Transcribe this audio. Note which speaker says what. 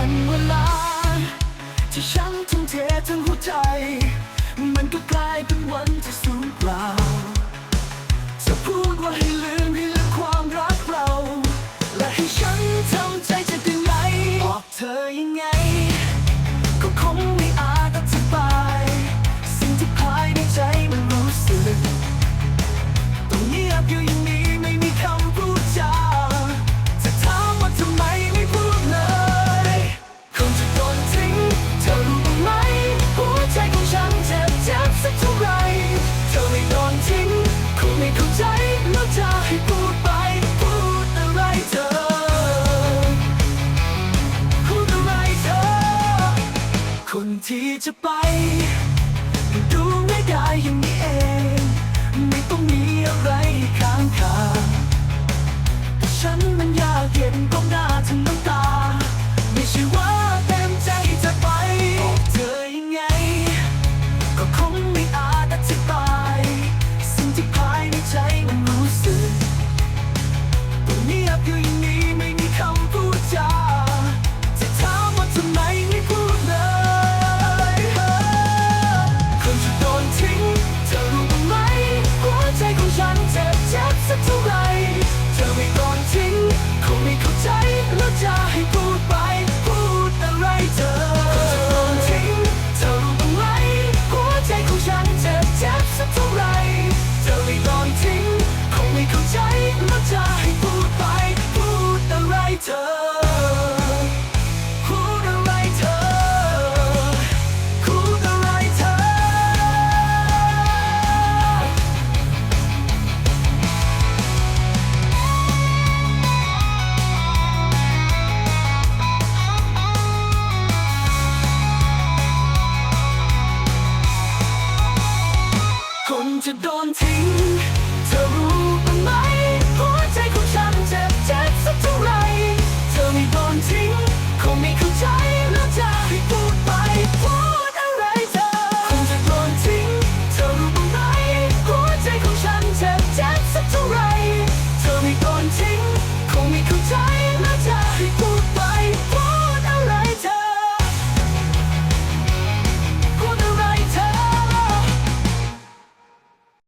Speaker 1: ันเวลา ที่ฉันทุ่มเททั้งหัวใจ มันก็กลายเป็นวันที่สูญเปล่าจะพูดว่าให้ลืมให้ลืมความรักเรา และให้ฉันทำใจจะดึงไหนบอกเธอยังไง ที่จะไป